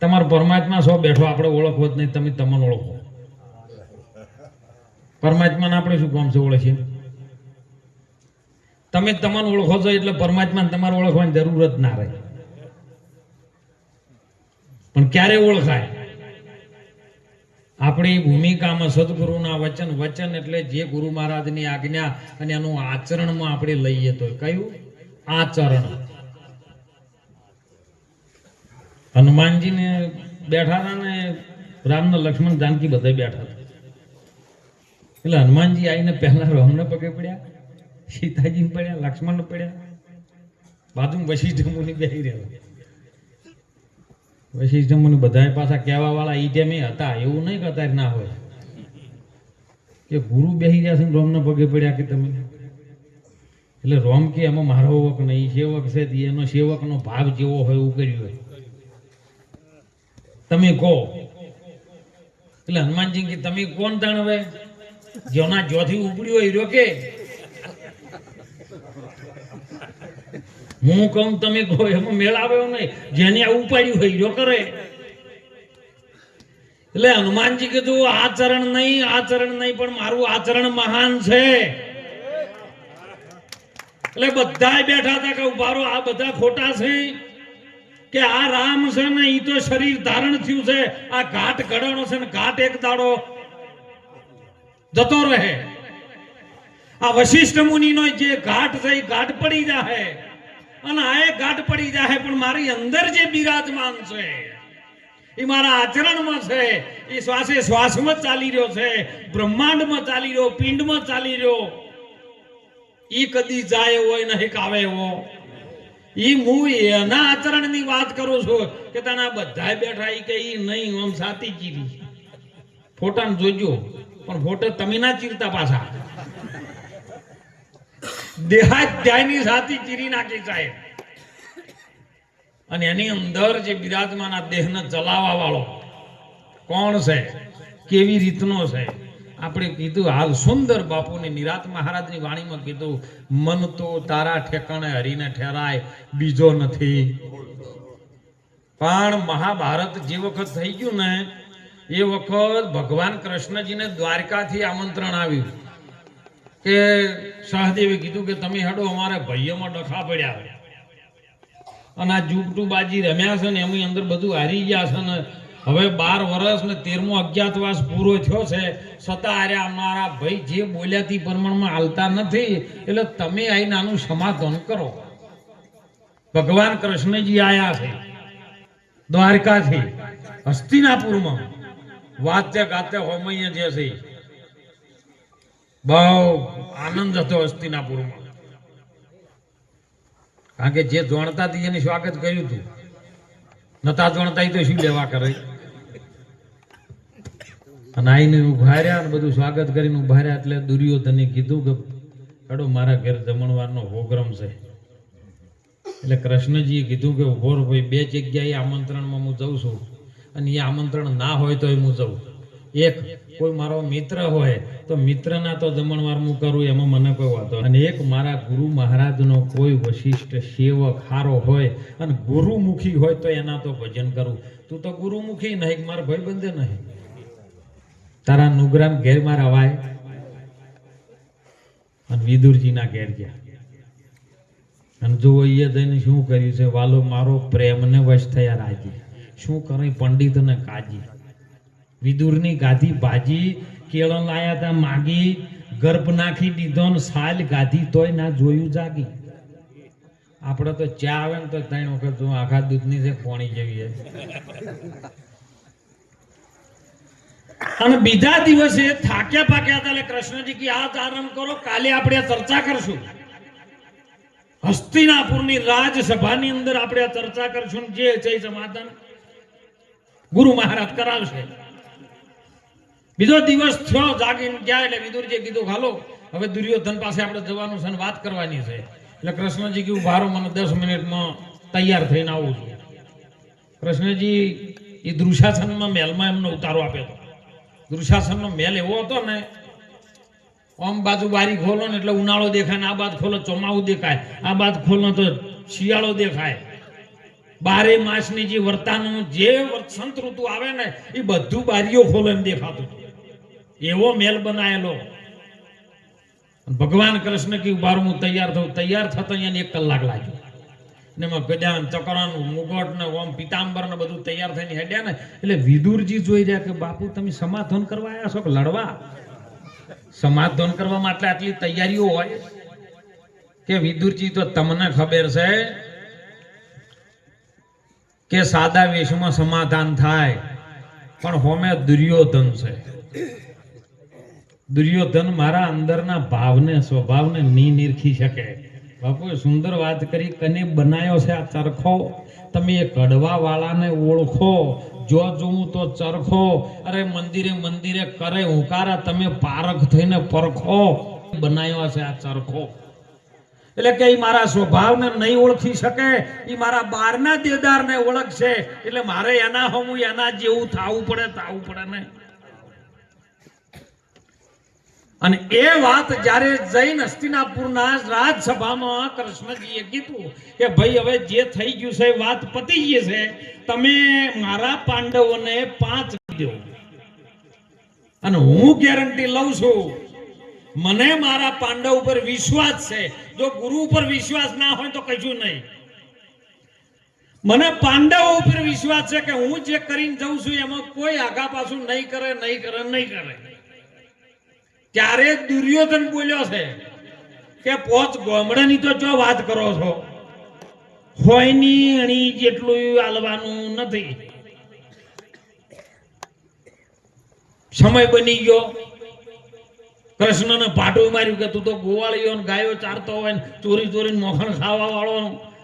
તમારો પરમાત્મા સો બેઠો આપણે ઓળખવો જ નહીં, તમે તમને ઓળખો. પરમાત્માને આપણે શું કામ છે ઓળખીએ? તમે તમને ઓળખો છો એટલે પરમાત્માને તમારે ઓળખવાની જરૂર જ ના રહે. પણ ક્યારે ઓળખાય? આપણી ભૂમિકામાં સદગુરુના વચન વચન એટલે જે ગુરુ મહારાજની આજ્ઞા અને એનું આચરણમાં આપણે લઈએ તો કયું? આચરણ. હનુમાનજીને બેઠા હતા ને રામને લક્ષ્મણ જાનકી બધા બેઠા હતા. એટલે હનુમાનજી આવીને પહેલા રામને પગે પડ્યા, સીતાજીને પડ્યા, લક્ષ્મણને પડ્યા. બાજુ વશિષ્ઠ મુનિ બેસી રહ્યા વશિષ્ઠ મુનિ બધા પાછા કહેવા વાળા એ ટાઈમે હતા, એવું નહીં કે અત્યારે ના હોય. કે ગુરુ બેસી ગયા છે ને રોમને પગે પડ્યા કે તમે? એટલે રોમ કે એમાં મારો વક નહીં સેવક છે એનો સેવકનો ભાવ જેવો હોય એવું કર્યું હોય. તમે કહો. એટલે હનુમાનજી કે, તમે કોણ તાણ હવે? જેના જોથી ઉપડ્યો રહ્યો કે? હું કહું, તમે કહો, એમાં મેળ નહીં. જેને આ ઉપાડ્યું હોય રહ્યો કરે. એટલે હનુમાનજી કીધું આચરણ નહીં આચરણ નહીં, પણ મારું આચરણ મહાન છે. એટલે બધા બેઠા હતા કે ઉભારો આ બધા ખોટા છે. કે આ રામ છે ને એ તો શરીર ધારણ થયું છે. આ ઘાટ ઘડવાનો છે ઘાટ એક દાડો જતો રહે. આ વશિષ્ઠ મુનિનો જે ઘાટ છે એ ઘાટ પડી જાહે. અને આ ઘાટ પડી જાહે, પણ મારી અંદર જે બિરાજમાન છે એ મારા આચરણમાં છે. એ શ્વાસે શ્વાસમાં ચાલી રહ્યો છે, બ્રહ્માંડમાં ચાલી રહ્યો, પિંડમાં ચાલી રહ્યો. એ કદી જાય હોય નહીં કાવે એવો. ઈ હું એના આચરણની વાત કરું છું કે તને બધા બેઠા ઈ કે ઈ નહીં, આમ સાતી ચીરી. ફોટાને જોજો, પણ ફોટો તમે ના ચીરતા પાછા. દેહાધ્યાયની સાતી ચીરી નાખી સાહેબ. અને એની અંદર જે બિરાજમાન આ દેહને ચલાવવા વાળો કોણ છે? કેવી રીતનો છે? આપણે કીધું હાલ સુંદર બાપુને નિરાત મહારાજની વાણીમાં કીધું, મન તો તારા ઠેકાણે હરીને ઠેરાય, બીજો નથી. પણ મહાભારત જે વખત થઈ ગયું ને, એ વખત ભગવાન કૃષ્ણજીને દ્વારકાથી આમંત્રણ આવ્યું કે સહદેવે કીધું કે, તમે હડો, અમારે ભાઈઓમાં ડખા પડ્યા અને આ જુગટુબાજી રમ્યા છે ને, એમની અંદર બધું હારી ગયા છે ને હવે બાર વર્ષ ને તેરમો અજ્ઞાતવાસ પૂરો થયો છે, છતાં અરે અમારા ભાઈ જે બોલ્યા તે પ્રમાણમાં હાલતા નથી, એટલે તમે આવીને નાનું સમાધાન કરો. ભગવાન કૃષ્ણજી આયા છે, દ્વારકાથી, હસ્તિનાપુરમાં. વાત્ય ગાતે હોમૈયા જે છે, બહુ આનંદ હતો હસ્તિનાપુરમાં. કારણ કે જે જોણતા હતી એની સ્વાગત કર્યું હતું નતા જોણતા તો શું લેવા કરે? અને આઈને ઊભા અને બધું સ્વાગત કરીને ઊભા રહ્યા એટલે દુર્યોધને કીધું કે હેડો મારા ઘેર જમણવારનો પ્રોગ્રામ છે. એટલે કૃષ્ણજીએ કીધું કે, ઊભો ભાઈ, બે જગ્યાએ આમંત્રણમાં હું જઉં છું અને એ આમંત્રણ ના હોય તો હું જઉં. એક, કોઈ મારો મિત્ર હોય તો મિત્રના તો જમણવાર હું કરું, એમાં મને કોઈ વાંધો અને એક, મારા ગુરુ મહારાજનો કોઈ વશિષ્ઠ સેવક હારો હોય અને ગુરુમુખી હોય તો એના તો ભજન કરું. તું તો ગુરુમુખી નહીં મારા ભાઈ બંધે નહીં? તારા નુગ્રામ ઘેરમાં રવાય. અને વિદુરજીના ઘેર ગયા. અને જો એ દઈને શું કર્યું છે? વાલો, મારો પ્રેમને વશ થયા રાજી શું કરે? પંડિત ને કાજી. વિદુરની ગાધી ભાજી કેળો લાયા તા, માગી, ગર્ભ નાખી દીધો ને સાલ ગાધી તોય ના જોયું જાગી. આપણે તો ચા આવે ને તો ત્રણ વખત આખા દૂધની છે કોણી જેવી છે. અને બીજા દિવસે થાક્યા પાક્યા હતા એટલે કૃષ્ણજી કે, આ આરંભ કરો, કાલે આપણે ચર્ચા કરશું. હસ્તિનાપુરની રાજસભાની અંદર આપણે ચર્ચા કરશું જે છે સમાધાન ગુરુ મહારાજ કરાવશે. બીજો દિવસ થયો, જાગીને ગયા એટલે વિદુરજી કીધું, હાલો, હવે દુર્યોધન પાસે આપણે જવાનું છે વાત કરવાની છે. એટલે કૃષ્ણજી કીધું ભારો મને દસ મિનિટમાં તૈયાર થઈને આવું છું. કૃષ્ણજી એ દૃશાસનમાં મહેલમાં એમનો ઉતારો આપ્યો હતો દૃશાસનનો મેલ એવો હતો ને આમ બાજુ બારી ખોલો ને એટલે ઉનાળો દેખાય ને આ બાદ ખોલો ચોમાવું દેખાય. આ બાદ ખોલો તો શિયાળો દેખાય. બારે માસની જે વર્તાનું જે વસંત ઋતુ આવે ને, એ બધું બારીઓ ખોલે એમ દેખાતું. એવો મેલ બનાયેલો. ભગવાન કૃષ્ણ કી બાર હું તૈયાર થઉં. તૈયાર થતો અહીંયા એક કલાક લાગ્યો. ને એમાં ગજાન ચકરાનું મુગટ ને ઓમ પિતાંબર ને બધું તૈયાર થઈને હેડ્યા ને, એટલે વિદુરજી જોઈ રહ્યા કે, બાપુ, તમે સમાધાન કરવા આવ્યા છો કે લડવા? સમાધાન કરવા માટે આટલી તૈયારીઓ હોય? કે વિદુરજી, તો તમને ખબર છે કે સાદા વેશમાં સમાધાન થાય, પણ હોમે દુર્યોધન છે. દુર્યોધન મારા અંદરના ભાવને, સ્વભાવને ની નિરખી શકે. બાપુએ સુંદર વાત કરી, કને બનાયો છે આ ચરખો? તમે એ કડવા વાળાને ઓળખો, જો જોઉં તો ચરખો. અરે મંદિરે મંદિરે કરે હુંકારા, તમે પારખ થઈને પરખો. બનાયો છે આ ચરખો. એટલે કે એ મારા સ્વભાવને નહીં ઓળખી શકે એ મારા બહારના દેદારને ઓળખશે. એટલે મારે એના હું એના જેવું થાવું પડે થાવું પડે ને. અને એ વાત જ્યારે જૈન હસ્તિનાપુરના રાજસભામાં કૃષ્ણજીએ કીધું કે ભાઈ, હવે જે થઈ ગયું છે વાત પતી ગઈ છે, તમે મારા પાંડવોને પાંચ દો. અને હું ગેરંટી લઉં છું, મને મારા પાંડવ ઉપર વિશ્વાસ છે. જો ગુરુ ઉપર વિશ્વાસ ના હોય તો કશું નહીં. મને પાંડવો ઉપર વિશ્વાસ છે કે હું જે કરીને જઉં છું, એમાં કોઈ આગા પાછું નહીં કરે નહીં કરે નહીં કરે. ત્યારે દુર્યોધન બોલ્યો છે કે પોચ ગોમડાની તો જો વાત કરો છો, હોયની અણી જેટલું આલવાનું નથી. સમય બની ગયો. કૃષ્ણને પાટું માર્યું કે તું તો ગોવાળીઓ ગાયો ચારતો હોય ને ચોરી ચોરીને મોખણ ખાવા વાળો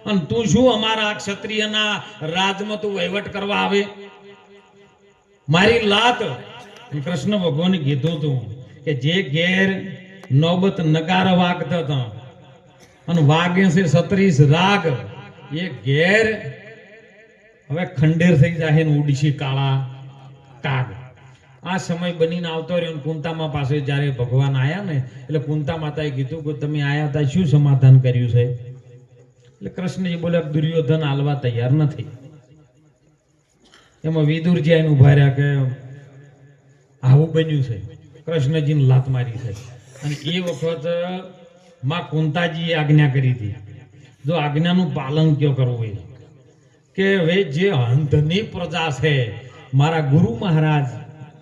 અને તું શું અમારા ક્ષત્રિયના રાજમાં તું વહીવટ કરવા આવે? મારી લાત. કૃષ્ણ ભગવાને કીધું તું કે જે ઘેર નોબત નગાર વાગતા હતા. અને વાગે છે સત્રીસ રાગ. એ ઘેર હવે ખંડેર થઈ જાય ને ઉડીશી કાળા કાગ. આ સમય બનીને આવતો રહ્યો ને કુંતામા પાસે જ્યારે ભગવાન આવ્યા ને, એટલે કુંતા માતાએ કીધું કે તમે આવ્યા હતા, શું સમાધાન કર્યું છે? એટલે કૃષ્ણજી બોલ્યા, દુર્યોધન હાલવા તૈયાર નથી. એમાં વિદુરજી આવીને ઊભા રહ્યા કે આવું બન્યું છે. કૃષ્ણજીને લાત મારી છે. અને એ વખતમાં કુંતાજીએ આજ્ઞા કરી હતી. જો આજ્ઞાનું પાલન કયો કરવું એ? કે હવે જે અંધની પ્રજા છે, મારા ગુરુ મહારાજ,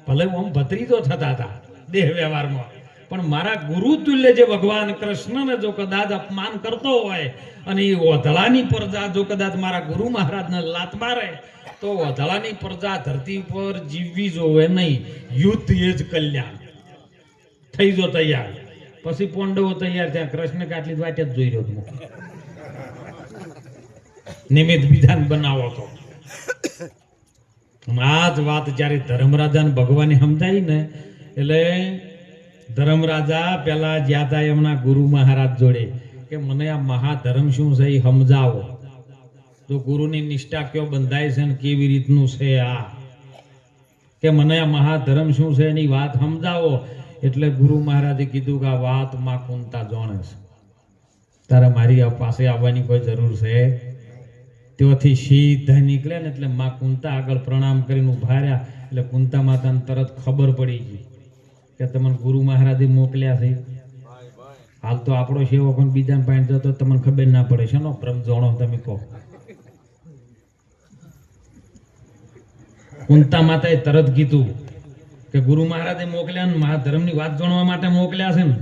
ભલે આમ ભત્રીજો થતા હતા દેહ વ્યવહારમાં, પણ મારા ગુરુ તુલ્ય જે ભગવાન કૃષ્ણને જો કદાચ અપમાન કરતો હોય અને એ ઓધળાની પ્રજા જો કદાચ મારા ગુરુ મહારાજને લાત મારે, તો ઓધળાની પ્રજા ધરતી પર જીવવી જોવે નહીં. યુદ્ધ એ જ કલ્યાણ. થઈ જો તૈયાર. પછી પોંડવો તૈયાર થયા. કૃષ્ણ કાટલી વાટે જ જોઈ રહ્યો નિમિત્ત બીજાને બનાવો તો. આ જ વાત જ્યારે ધર્મરાજાને ભગવાને સમજાઈ ને, એટલે ધર્મરાજા પેલા જ્યાં હતા એમના ગુરુ મહારાજ જોડે કે મને આ મહાધર્મ શું છે એ સમજાવો. તો ગુરુની નિષ્ઠા કયો બંધાય છે ને કેવી રીતનું છે આ? કે મને આ મહાધર્મ શું છે એની વાત સમજાવો. એટલે ગુરુ મહારાજે કીધું કે આ વાતમાં કુંતા જાણે છે. તારે મારી પાસે આવવાની કોઈ જરૂર છે? ત્યાંથી સીધા નીકળે ને એટલે માં કુંતા આગળ પ્રણામ કરીને ઊભા એટલે કુંતા માતાને તરત ખબર પડી ગઈ કે તમને ગુરુ મહારાજે મોકલ્યા છે. હાલ તો આપણો સેવો પણ બીજાને પાણી જતો તમને ખબર ના પડે. છે નો પ્રમ જોણો તમે કહો? કુંતા માતાએ તરત કીધું કે ગુરુ મહારાજે મોકલ્યા ને મહાધર્મની વાત જાણવા માટે મોકલ્યા છે ને?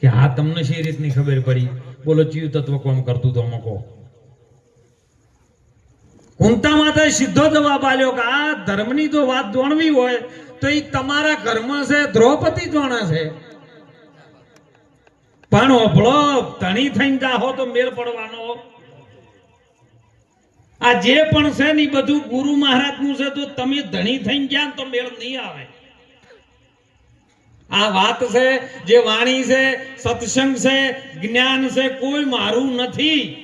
કે હા, તમને શી રીતની ખબર પડી? બોલો, ચિયું તત્વ કોમ કરતું તો મકો કુંતા માતાએ સીધો જવાબ આલ્યો કે, આ ધર્મની જો વાત જાણવી હોય, તો એ તમારા ઘરમાં છે, દ્રૌપદી જાણે છે. પણ ઓભળો, ધણી થઈને જાહો તો મેળ પડવાનો. આ જે પણ છે ને બધું ગુરુ મહારાજનું છે, તો તમે ધણી થઈને ગયા તો મેળ નહીં આવે. આ વાત છે, જે વાણી છે, સત્સંગ છે, જ્ઞાન છે, કોઈ મારું નથી.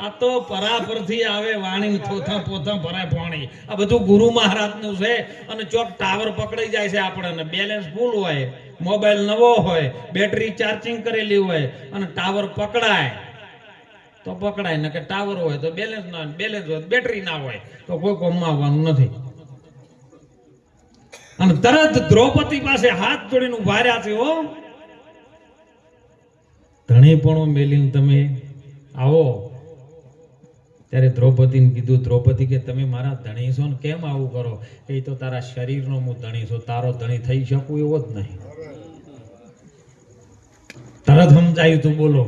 આ તો પરાપરથી આવે વાણી, થોથા પોથા ભરાય પાણી. આ બધું ગુરુ મહારાજનું છે, અને ચોક ટાવર પકડાઈ જાય છે આપણને. બેલેન્સ ફૂલ હોય મોબાઈલ નવો હોય બેટરી ચાર્જિંગ કરેલી હોય, અને ટાવર પકડાય. તો પકડાય ને કે ટાવર હોય તો બેલેન્સ ના બેલેન્સ હોય બેટરી ના હોય, તો કોઈ કોમમાં આવવાનું નથી. અને તરત દ્રૌપદી પાસે હાથ જોડીને ઊભા છે હો. ધણીપણું મેલીને તમે આવો. ત્યારે દ્રૌપદીને કીધું, દ્રૌપદી કે તમે મારા ધણી છો ને કેમ આવું કરો? એ તો તારા શરીરનો હું ધણી છું, તારો ધણી થઈ શકું એવો જ નહીં. તરત સમજાયું તું, બોલો.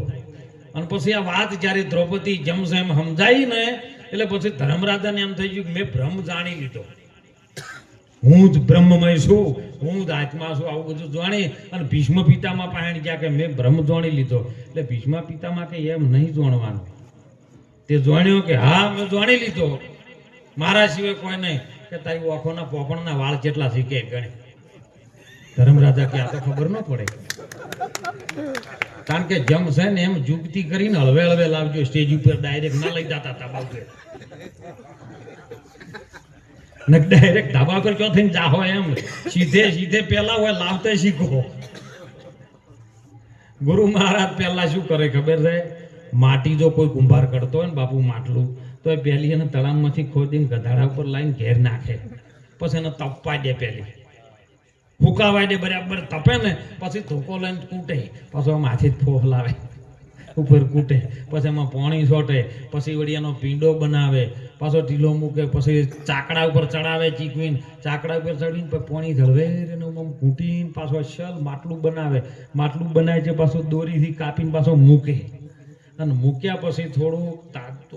અને પછી આ વાત જ્યારે દ્રૌપદી જમશે એમ સમજાઈ ને, એટલે પછી ધર્મરાજાને એમ થઈ ગયું કે મેં ભ્રમ જાણી લીધો. હું જ બ્રહ્મમય છું, હું જ આત્મા છું, આવું બધું જાણી અને ભીષ્મ પિતામાં પાણી ગયા કે મેં બ્રહ્મ જાણી લીધો. એટલે ભીષ્મ પિતામાં કે એમ નહીં જાણવાનું. તે જાણ્યો કે હા, મેં જાણી લીધો. મારા સિવાય કોઈ નહીં. કે તારી ઓખોના પોપણના વાળ જેટલા શીખે ગણે. ધર્મરાજા કે આ તો ખબર ન પડે. કારણ કે જમ છે ને એમ જુગતી કરીને હળવે હળવે લાવજો, સ્ટેજ ઉપર ડાયરેક્ટ ના લઈ જતા તા બાપુ ને ડાયરેક્ટ ધાબા પર ક્યાં થઈને જાહો એમ? સીધે સીધે પેલા હોય, લાવતે શીખો. ગુરુ મહારાજ પહેલા શું કરે ખબર છે? માટી જો કોઈ કુંભાર કરતો હોય ને બાપુ માટલું, તો એ પહેલી એને તળાવમાંથી ખોદીને ગધાડા ઉપર લાવીને ઘેર નાખે. પછી એને તપવા દે પહેલી ફૂકાવા ને બરાબર તપે ને, પછી ધોકો લઈને કૂટે. પાછો માથી જ ફોહ લાવે. ઉપર કૂટે. પછી એમાં પાણી છોટે. પછી વળી એનો પીંડો બનાવે. પાછો ઢીલો મૂકે. પછી ચાકડા ઉપર ચડાવે ચીકવીને. ચાકડા ઉપર ચડીને પછી પાણી ધળવે આમ કૂટીને પાછો શલ માટલું બનાવે. માટલું બનાવે છે પાછો દોરીથી કાપીને પાછો મૂકે. અને મૂક્યા પછી થોડું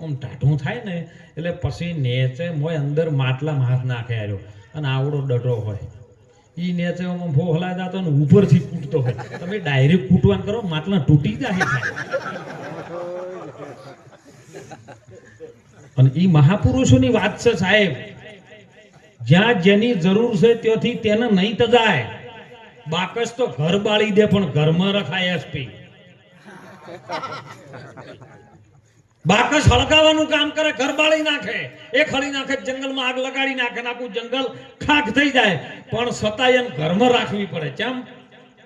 આમ ટાઢું થાય ને, એટલે પછી નેચે મોય અંદર માટલામાં હાથ નાખે આવ્યો અને આવડો ડટો હોય. ઈ નેચે આમ ભો હલાય જાતો ને ઉપરથી કૂટતો હોય. તમે ડાયરેક્ટ કૂટવાનું કરો, માટલા તૂટી જાય અને ઈ મહાપુરુષોની વાત છે સાહેબ. જ્યાં જેની જરૂર છે ત્યાંથી તેને નહીં તજાય બાકસ તો ઘર બાળી દે, પણ ઘરમાં રખાય એસપી. બાકસ હળગાવાનું કામ કરે ઘર બાળી નાખે. એ ખળી નાખે, જંગલમાં આગ લગાડી નાખે આખું જંગલ ખાખ થઈ જાય. પણ છતાંય એમ ઘરમાં રાખવી પડે. કેમ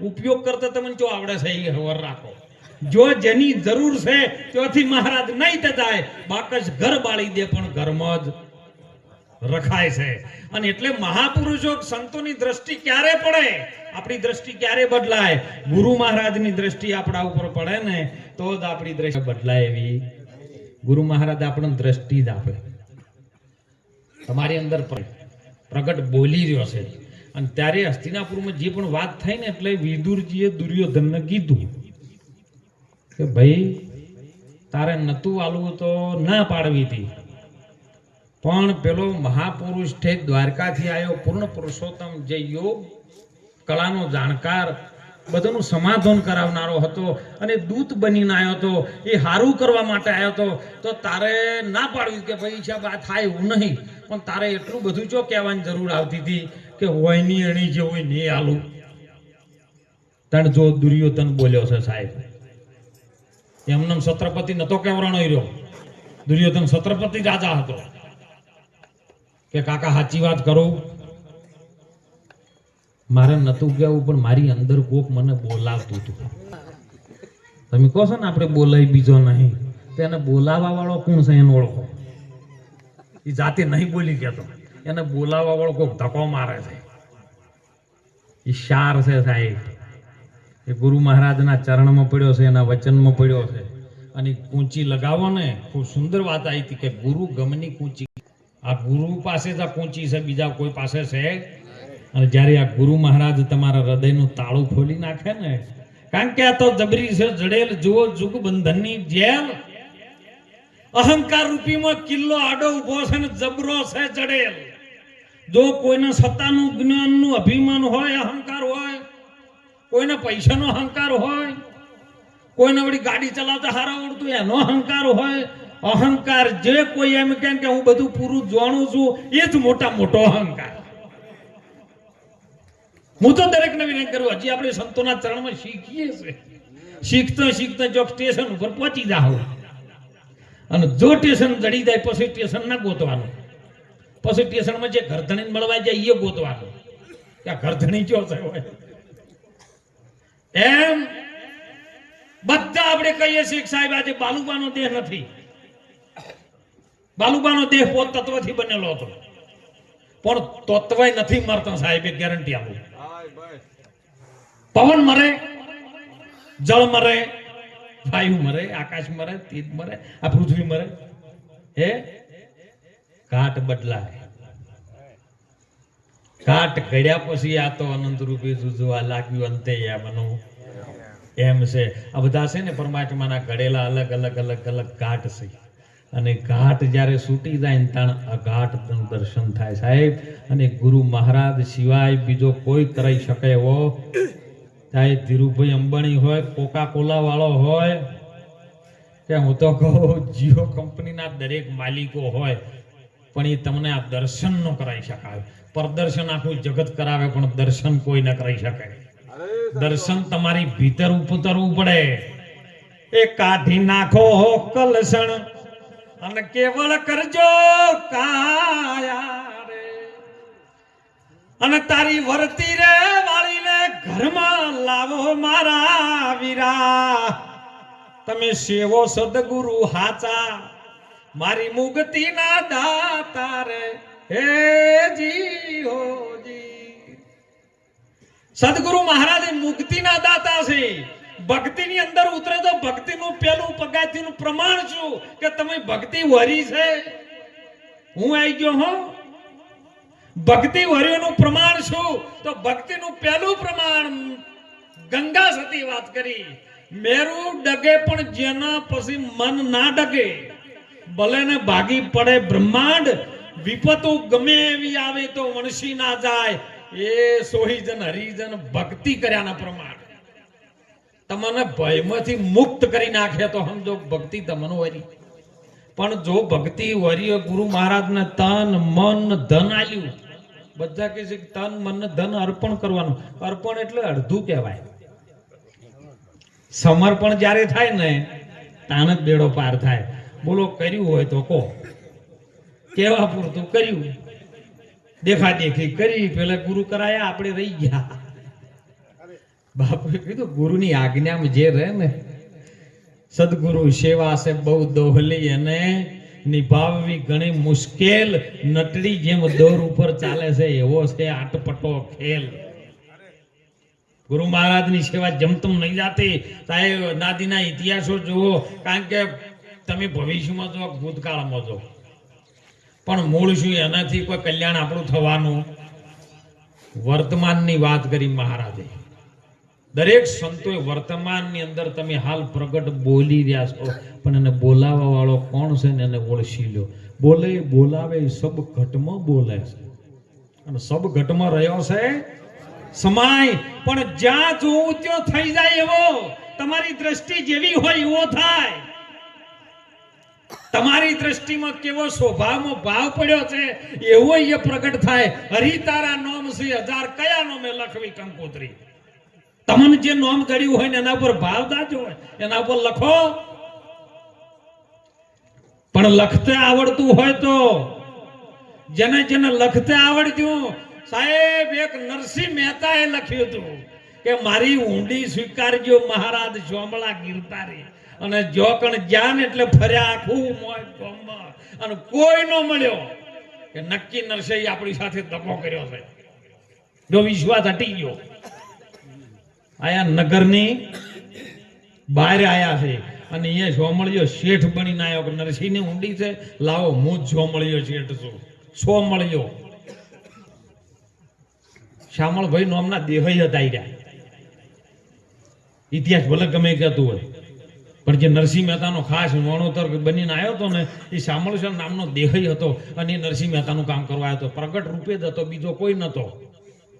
ઉપયોગ કરતા તમને જો આવડે છે, એ હવર રાખો. જો જેની જરૂર છે, ત્યાંથી મહારાજ નહીં થતા બાકસ ઘર બાળી દે, પણ ઘરમાં જ રખાય છે. અને એટલે મહાપુરુષો સંતોની દ્રષ્ટિ ક્યારે પડે? આપણી દ્રષ્ટિ ક્યારે બદલાય? ગુરુ મહારાજની દ્રષ્ટિ આપણા ઉપર પડે ને, તો જ આપણી દ્રષ્ટિ બદલાય એવી ગુરુ મહારાજ આપણને દ્રષ્ટિ જ આપે. તમારી અંદર પ્રગટ બોલી રહ્યો છે. અને ત્યારે હસ્તિનાપુરમાં જે પણ વાત થઈ ને એટલે વિદુરજીએ દુર્યોધનને કીધું કે ભાઈ, તારે નતું આલવું તો ના પાડવી હતી. પણ પેલો મહાપુરુષ છે દ્વારકાથી આવ્યો પૂર્ણ પુરુષોત્તમ જે યોગ, કળાનો જાણકાર બધાનું સમાધાન કરાવનારો હતો અને દૂત બનીને આવ્યો હતો એ સારું કરવા માટે આવ્યો હતો તો તારે ના પાડવી કે ભાઈ સાહેબ આ થાય એવું નહીં. પણ તારે એટલું બધું જો કહેવાની જરૂર આવતી હતી કે હોયની અણી જે હોય નહીં આલું. તણ જો દુર્યોધન બોલ્યો છે સાહેબ. એમને છત્રપતિ નતો કેવરાણો રહ્યો દુર્યોધન છત્રપતિ રાજા હતો. કે કાકા સાચી વાત કરું? મારે નતું કહેવું પણ મારી અંદર કોક મને બોલાવતું હતું. તમે કહો છો ને આપણે બોલાય બીજો નહીં, તો એને બોલાવવા વાળો કોણ છે એને ઓળખો? એ જાતે નહીં બોલી કહેતો. એને બોલાવવા વાળો કોક ધક્કો મારે છે. એ શાર છે સાહેબ. એ ગુરુ મહારાજના ચરણમાં પડ્યો છે, એના વચનમાં પડ્યો છે. અને કૂંચી લગાવો ને, ખૂબ સુંદર વાત આવી હતી કે ગુરુ ગમની કૂંચી. આ ગુરુ પાસે જ આ કૂંચી છે, બીજા કોઈ પાસે છે અને જ્યારે આ ગુરુ મહારાજ તમારા હૃદયનું તાળું ખોલી નાખે ને, કારણ કે આ તો જબરી છે, જડેલ, જુઓ જુગ બંધનની જેલ. અહંકાર રૂપીમાં કિલ્લો આડો ઊભો છે ને જબરો છે જડેલ. જો કોઈને સત્તાનું, જ્ઞાનનું અભિમાન હોય, અહંકાર હોય, કોઈને પૈસાનો અહંકાર હોય, કોઈને વળી ગાડી ચલાવતા હારા આવડતું એનો અહંકાર હોય, અહંકાર જે કોઈ એમ કે હું બધું પૂરું જાણું છું, એ જ મોટા મોટો અહંકાર. હું તો દરેક ને વિનંતી કરું, હજી આપણે સંતોના ચરણમાં શીખીએ છે શીખતા શીખતા જો સ્ટેશન ઉપર પહોંચી જાઓ. અને જો સ્ટેશન જડી જાય, પછી સ્ટેશન ના ગોતવાનું. પછી સ્ટેશનમાં જે ઘરધણીને મળવા જાય એ ગોતવાનું. કે ઘરધણી કયો છે હોય એમ બધા આપણે કહીએ છીએ સાહેબ, આજે બાલુબાનો દેહ નથી. બાલુબાનો દેહ પોત તત્વથી બનેલો હતો. પણ તત્વ નથી મરતો સાહેબ ગેરંટી આપું. પવન મરે, જળ મરે, વાયુ મરે, આકાશ મરે, તીજ મરે, આ પૃથ્વી મરે. હે? કાટ બદલાય. કાટ ઘડ્યા પછી આ તો અનંત રૂપી જુજવા લાગ્યું અંતે યામનું એમ છે. આ બધા છે ને પરમાત્માના ઘડેલા અલગ અલગ અલગ અલગ ઘાટ છે. અને ઘાટ જ્યારે છૂટી જાય ને તાણ અઘાટ દર્શન થાય સાહેબ. અને ગુરુ મહારાજ સિવાય બીજો કોઈ કરાઈ શકે એવો ચાહે ધીરુભાઈ અંબાણી હોય કોકા કોલા વાળો હોય કે હું તો કહું જીઓ કંપનીના દરેક માલિકો હોય પણ એ તમને આ દર્શન ન કરાવી શકાય. પરદર્શન આખું જગત કરાવે પણ દર્શન કોઈ ન કરાવી શકે. દર્શન તમારી ભીતર ઉતરવું પડે. એ કાઢી નાખો કલસણ અને કેવળ કરજો કાયા. અને તારી વર્તી રે વાળીને ઘરમાં લાવો મારા વીરા. તમે સેવો સદગુરુ હાચા, મારી મુક્તિના દાતા રે. હે જી હો જી. સદગુરુ મહારાજ મુક્તિ મુક્તિના દાતા છે. ભક્તિની અંદર ઉતરે તો ભક્તિનું પેલું પગાથીનું પ્રમાણ શું? કે તમે ભક્તિ વરી છે? હું આવી ગયો હો. ભક્તિ વર્યોનું પ્રમાણ શું? તો ભક્તિનું પહેલું પ્રમાણ ગંગા સતી વાત કરી. મેરુ ડગે પણ જેના પછી મન ના ડગે. ભલે ને ભાગી પડે બ્રહ્માંડ, વિપતો ગમે એવી આવે તો વણસી ના જાય. એ સોહીજન, હરિજન ભક્તિ કર્યાના પ્રમાણ. તમને ભયમાંથી મુક્ત કરી નાખે તો સમજો ભક્તિ તમને વરી. પણ જો ભક્તિ વરીય ગુરુ મહારાજને તન, મન, ધન આલ્યું બધા કહે છે કે તન, મન, ધન અર્પણ કરવાનું. અર્પણ એટલે અડધું કહેવાય. સમર્પણ જ્યારે થાય ને તાણ જ બેડો પાર થાય. બોલો, કર્યું હોય તો કહો. કેવા પૂરતું કર્યું? દેખા દેખી કરી, પેલા ગુરુ કરાયા, આપણે રહી ગયા. બાપુએ કીધું, ગુરુની આજ્ઞામાં જે રહે ને, સદગુરુ સેવા છે, બહુ દોહલી અને નિભાવવી ઘણી મુશ્કેલ નટડી જેમ દોર ઉપર ચાલે છે, એવો છે આટપટો ખેલ. ગુરુ મહારાજની સેવા જમતમ નહીં જાતી. સાહેબ, નાદીના ઇતિહાસો જુઓ, કારણ કે તમે ભવિષ્યમાં જો ભૂતકાળમાં જો પણ મૂળ શું, એનાથી કોઈ કલ્યાણ આપણું થવાનું? વર્તમાનની વાત કરી મહારાજે. દરેક સંતોએ વર્તમાનની અંદર તમે હાલ પ્રગટ બોલી રહ્યા છો, પણ એને બોલાવા વાળો કોણ છે ને એને ઓળખી લો બોલે, બોલાવે સબ ઘટમાં બોલે છે. અને સબ ઘટમાં રહ્યો છે સમાય, પણ જ્યાં જોવું ત્યાં થઈ જાય એવો તમારી દ્રષ્ટિ જેવી હોય એવો થાય. તમારી દ્રષ્ટિમાં કેવો સ્વભાવમાં ભાવ પડ્યો છે, એવો એ પ્રગટ થાય. હરિ તારા નોમ શ્રી હજાર કયા નોમે લખવી કંકોત્રી? તમને જે નોમ ચડ્યું હોય ને એના પર ભાવ દાજો એના પર લખો. પણ લખતે આવડતું હોય તો, જેને જેને લખતે આવડતું સાહેબ, એક નરસિંહ મહેતાએ લખ્યું હતું કે, મારી ઊંડી સ્વીકારજો મહારાજ જોમળા ગીરતારી. અને જોકણ જ્ઞાન એટલે ફર્યા આખું મોય ગોમમાં અને કોઈ નો મળ્યો કે નક્કી નરસિંહ આપણી સાથે ધક્કો કર્યો છે. જો વિશ્વાસ હટી ગયો. આયા નગરની બહાર આયા છે. અને એ જોમળિયો શેઠ બનીને આવ્યો કે નરસિંહની ઊંડી છે. લાવો, હું જ જોમળિયો શેઠ છું. સો મળ્યો શામળભાઈ નોમના દેહ હતા રહ્યા ઇતિહાસ ભલે ગમે કહેતું હોય. પણ જે નરસિંહ મહેતાનો ખાસ વણોતર બનીને આવ્યો હતો ને, એ શામળેશ્વર નામનો દેહય હતો અને એ નરસિંહ મહેતાનું કામ કરવા આવ્યો હતો. પ્રગટ રૂપે જ હતો, બીજો કોઈ નહોતો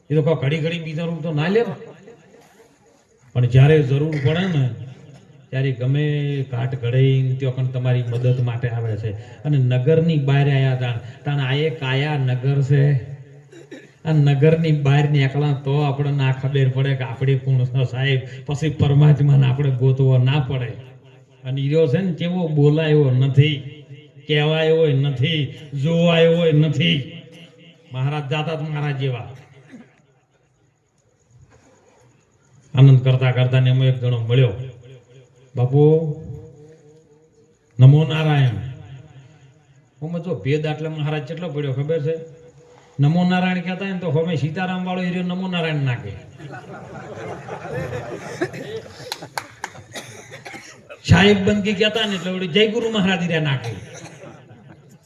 એ તો ઘડી ઘડી બીજા રૂપ તો ના લે ને. પણ જ્યારે જરૂર પડે ને, ત્યારે ગમે ઘાટ ઘડાઈને ત્યાં પણ તમારી મદદ માટે આવે છે. અને નગરની બહાર આયા તાણ તાણ આ એક આયા નગર છે. આ નગરની બહાર નીકળા તો આપણે ના ખબર પડે કે આપણે કોણ સાહેબ. પછી પરમાત્માને આપણે ગોતવો ના પડે. અને ઈરો છે ને કેવો બોલાયો નથી. કહેવાયો નથી. જોવાયો નથી. મહારાજ જાતા મહારાજ જેવા. આનંદ કરતા કરતા એમાં એક જણો મળ્યો. બાપુ, નમો નારાયણ. હું જો ભેદ આટલે મહારાજ કેટલો પડ્યો ખબર છે? નમો નારાયણ કહેતા ને તો હવે સીતારામ વાળો એરિયો નમો નારાયણ નાખે. સાહેબ બંદગી કહેતા ને એટલે વળી જય ગુરુ મહારાજ રે નાખે.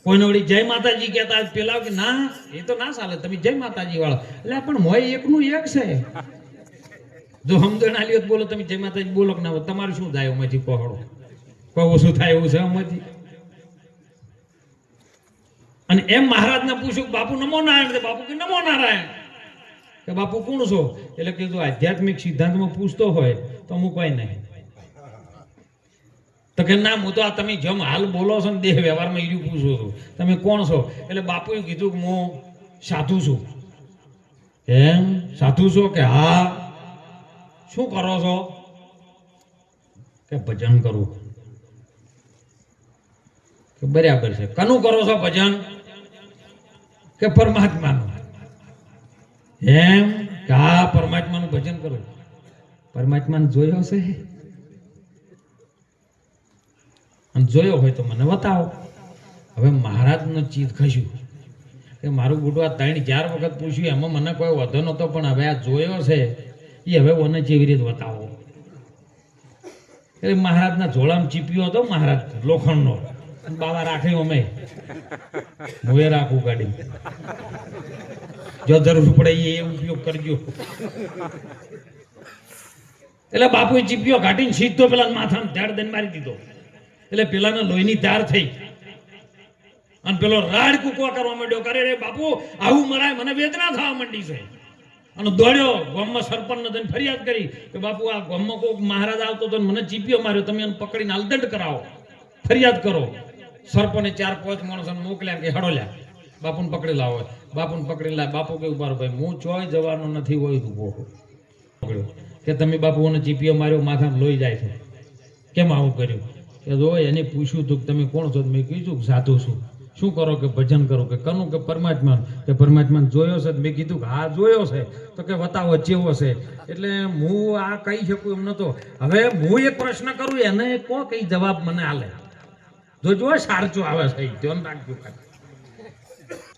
કોઈને વળી જય માતાજી કહેતા પેલા કે ના, એ તો ના ચાલે, તમે જય માતાજી વાળો. એટલે પણ હોય એકનું એક છે. જો સમજણ આલી હોત બોલો તમે જે માતા બોલો કે ના તમારું શું થાય એમાંથી પહોળો? કોઈ ઓછું થાય એવું છે એમાંથી અને એમ મહારાજને પૂછ્યું બાપુ નમો નારાયણ બાપુ કે નમો નારાયણ. કે બાપુ કોણ છો? એટલે કીધું આધ્યાત્મિક સિદ્ધાંતમાં પૂછતો હોય તો હું કોઈ નહીં. તો કે ના, હું તો આ તમે જેમ હાલ બોલો છો ને દેહ વ્યવહારમાં ઈડું પૂછું છું. તમે કોણ છો? એટલે બાપુએ કીધું કે હું સાધુ છું. એમ? સાધુ છો કે હા? શું કરો છો? કે ભજન કરું? કે બરાબર છે. કનું કરો છો ભજન? કે પરમાત્માનું? એમ કે હા પરમાત્માનું ભજન કરો. પરમાત્માને જોયો છે અને જોયો હોય તો મને બતાવો. હવે મહારાજનો ચીજ ખસ્યું. કે મારું બુડું ત્રણ ચાર વખત પૂછ્યું, એમાં મને કોઈ વધો નહોતો, પણ હવે આ જોયો છે. એ હવે મને જેવી રીતે બતાવો. એટલે મહારાજના જોડામાં ચીપ્યો હતો મહારાજ, લોખંડનો. બાબા રાખ્યો અમે. હું રાખું ગાડી. જો જરૂર પડે એ ઉપયોગ કરજો. એટલે બાપુએ ચીપ્યો કાઢીને સીધો પેલા માથામાં ધડ દઈને મારી દીધો. એટલે પેલાને લોહીની ધાર થઈ. અને પેલો રાડ કૂકવા કરવા માંડ્યો. કરે રે બાપુ, આવું મરાય, મને વેદના થવા માંડી છે. અને દોડ્યો, ગોમમાં સરપંચને જઈને ફરિયાદ કરી કે બાપુ, આ ગોમમાં કોઈક મહારાજ આવતો તો મને ચીપીઓ માર્યો, તમે એને પકડીને હાલદંડ કરાવો. ફરિયાદ કરો. સરપંચે ચાર, પાંચ માણસોને મોકલ્યા કે હડોલ્યા. બાપુને પકડી લાવો બાપુને પકડી લાવ બાપુ કે પાર ભાઈ, હું ચોય જવાનો નથી, હોય પકડ્યો. કે તમે બાપુઓને ચીપીઓ માર્યો માથામાં લોહી જાય છે. કેમ આવું કર્યું? કે જો એને પૂછ્યું તું કે તમે કોણ છો? મેં કીધું સાધુ છું. શું કરો કે ભજન કરો કે કનું કે પરમાત્મા કે પરમાત્માને જોયો છે મેં કીધું કે હા, જોયો છે. તો કે વતાવો ચેવો છે? એટલે હું આ કહી શકું એમ નતો હવે હું એક પ્રશ્ન કરું, એને કો કઈ જવાબ મને આલે? જો જો સારચો આવે છે ધ્યાન રાખજો ખાલી.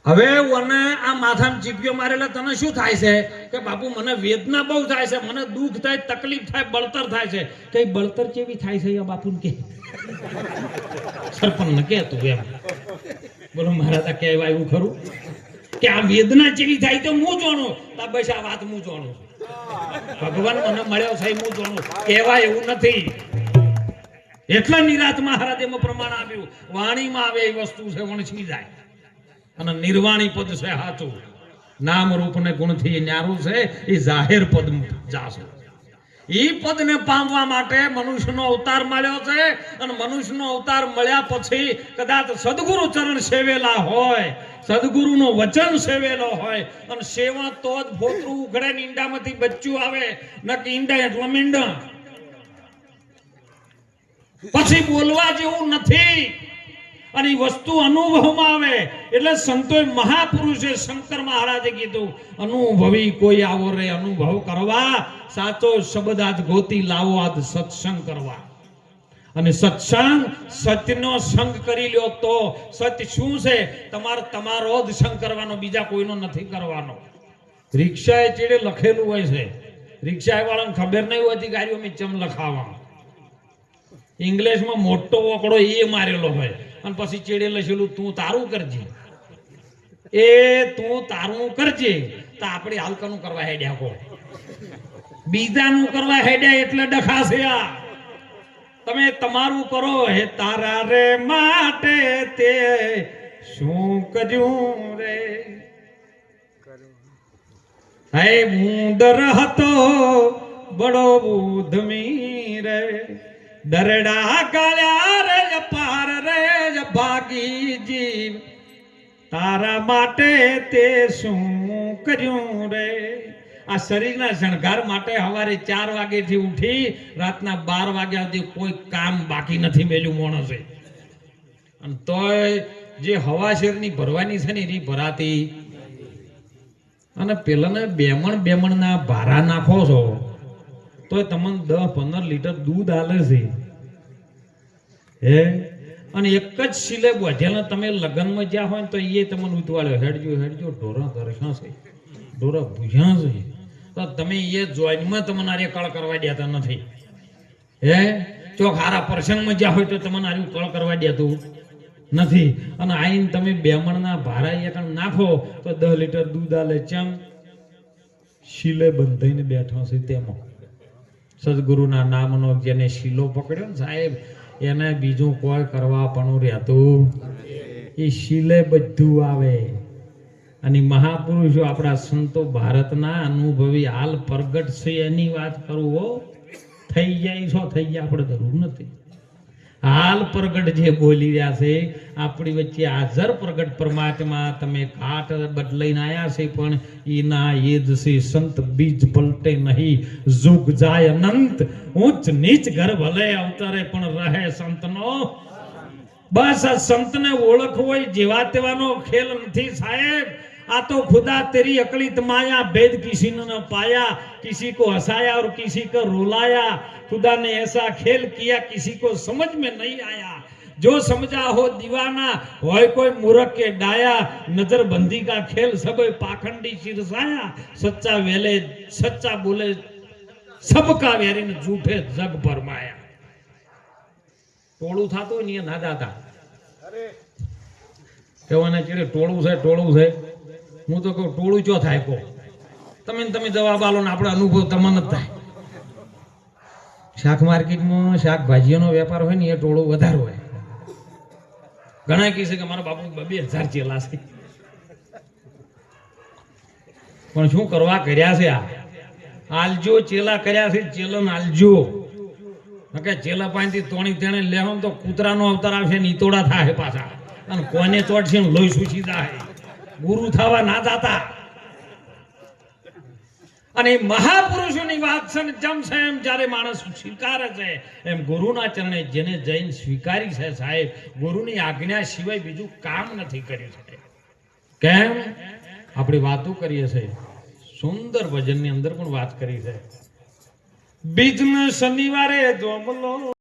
હવે મને આ માથામાં ચીપિયો મારેલા તને શું થાય છે? કે બાપુ, મને વેદના બહુ થાય છે, મને દુઃખ થાય, તકલીફ થાય, બળતર થાય છે. કઈ બળતર કેવી થાય છે આ બાપુને કે સરપંચ કે તું એમ. બોલો, મહારાજ, આ કહેવાય એવું ખરું? કે આ વેદના જેવી થાય તો હું જાણું? તા બસ આ વાત હું જાણું. ભગવાન મને મળ્યો છે હું જાણું. કહેવાય એવું નથી. એટલા નિરાત મહારાજ એમાં પ્રમાણ આપ્યું. વાણીમાં આવે એ વસ્તુ છે, વણસી જાય. અને નિર્વાણી પદ છે સાચું નામ રૂપ ને ગુણથી ન્યારું છે, એ જાહેર પદ જાશું. ઈ પદને પામવા માટે મનુષ્યનો અવતાર મળ્યો છે અને મનુષ્યનો અવતાર મળ્યા પછી કદાચ સદગુરુ ચરણ સેવેલા હોય, સદગુરુનો વચન સેવેલો હોય, અને સેવા તો જ ભોતરું ઉઘડે ને ઈંડામાંથી બચ્ચું આવે ન કે ઈંડા એટલે મીંડા પછી બોલવા જેવું નથી. અને એ વસ્તુ અનુભવમાં આવે. એટલે સંતોએ મહાપુરુષે શંકર મહારાજે કીધું, અનુભવી કોઈ આવો રે, અનુભવ કરવા. સાચો શબ્દ આજ ગોતી લાવો, આજ સત્સંગ કરવા. અને સત્સંગ સત્યનો સંગ કરી લ્યો તો સત્ય શું છે? તમારે, તમારો જ સંગ કરવાનો, બીજા કોઈનો નથી કરવાનો. રિક્ષાએ ચેડે લખેલું હોય છે. રિક્ષા વાળાને ખબર નહીં હોતી ગાડીઓ મેં ચમ લખાવા ઇંગ્લિશમાં મોટો ઓકડો એ મારેલો હોય. અને પછી ચેડે લખેલું, તું તારું કરજે. એ તું તારું કરજે. તો આપણે હાલકાનું કરવા હેડ્યા કો બીજાનું કરવા હેડ્યા એટલે ડખાશે આ તમે તમારું કરો હે તારા રે માટે તે શું કર્યું રે? હે મુંદર હતો, બડો ઉધમી રે. દરડા કાળ્યા રે પાર રે ભાગી જીવ તારા માટે તે શું કર્યું રે? આ શરીરના શણગાર માટે સવારે ચાર વાગેથી ઉઠી રાતના બાર વાગ્યા સુધી કોઈ કામ બાકી નથી મેલ્યું માણસે. અને તોય જે હવા શેરની ભરવાની છે ને એ ભરાતી. અને પેલાને બેમણ બેમણના ભારા નાખો છો. તોય તમને દસ પંદર લીટર દૂધ આલે છે. હે? અને એક જ શિલે બધેલા તમે લગ્નમાં જ્યાં હોય ને તો એ તમને ઉતવાળ્યો, હેડજો હેડજો, ઢોરા દર્શા છે. ઢોરા ભૂજ્યા છે. તો તમે એ જોઈનમાં તમને આરે કળ કરવા દેતા નથી. હે? ચોક હારા પ્રસંગમાં જ્યાં હોય તો તમને આર્યું કળ કરવા દેતું નથી. અને આઈને તમે બેમણના ભારા એક નાખો તો દસ લીટર દૂધ આલે. ચમ? શીલે બંધાઈને બેઠા છે તેમાં. સદગુરુના નામનો જેને શીલો પકડ્યો ને સાહેબ એને બીજું કોઈ કરવા પણ રહેતું. એ શીલે બધું આવે. અને મહાપુરુષો આપણા સંતો ભારતના અનુભવી હાલ પ્રગટ છે એની વાત કરું હો. થઈ જાય છો થઈ જાય આપણે જરૂર નથી. હાલ પ્રગટ જે બોલી રહ્યા છે, આપણી વચ્ચે હાજર પ્રગટ પરમાત્મા, તમે કાટ બદલાઈને આયા છે, પણ એના એ જ છે, સંત બીજ પલટે નહીં, જુગ જાય અનંત ઉચ્ચ નીચ ઘર ભલે અવતરે પણ રહે સંતનો. બસ આ સંતને ઓળખવો જેવા તેવાનો ખેલ નથી સાહેબ. આ તો ખુદા તેરી અકલિત माया भेद किसी ने न पाया किसी को हंसाया और किसी को रुलाया खुदा ने ऐसा खेल किया किसी को समझ में नहीं आया जो समझा हो दीवाना હોય કોઈ મૂરખ કે ડાયા નજરબંધી કા ખેલ સબે પાખંડી સિરસાયા સચ્ચા વેલે સચ્ચા બોલે સબકા વેરીને જૂઠે જગ પરમાયા ટોળું થતું હોય ને એ ના દાતા કહેવાના ચીડે ટોળું છે ટોળું છે હું તો કહું, ટોળું ચો થાય કો તમે તમે જવાબ આલો ને આપણો અનુભવ તમને જ થાય. શાક માર્કેટમાં શાકભાજીઓનો વેપાર હોય ને એ ટોળું વધારે હોય. ઘણા કહે છે કે મારા બાપુ બે હજાર ચેલા છે. પણ શું કરવા કર્યા છે આ? આલજો, ચેલા કર્યા છે ચેલન આલજો. કે ચેલા પાણીથી તોણી તેણે લેવો તો કૂતરાનો અવતાર આવશે નીતોડા થાય પાછા. અને કોને ચોટશે લોહી સૂચી જાય ગુરુ થવા ના જાતા. અને મહાપુરુષોની વાત છે જમશે એમ જ્યારે માણસ સ્વીકારે છે એમ ગુરુના ચરણે જેને જૈન સ્વીકારી છે સાહેબ, ગુરુની આજ્ઞા સિવાય બીજું કામ નથી કર્યું છે કેમ? આપણે વાતો કરીએ છીએ. સુંદર ભજનની અંદર પણ વાત કરી છે. બીજને શનિવારે જોમલો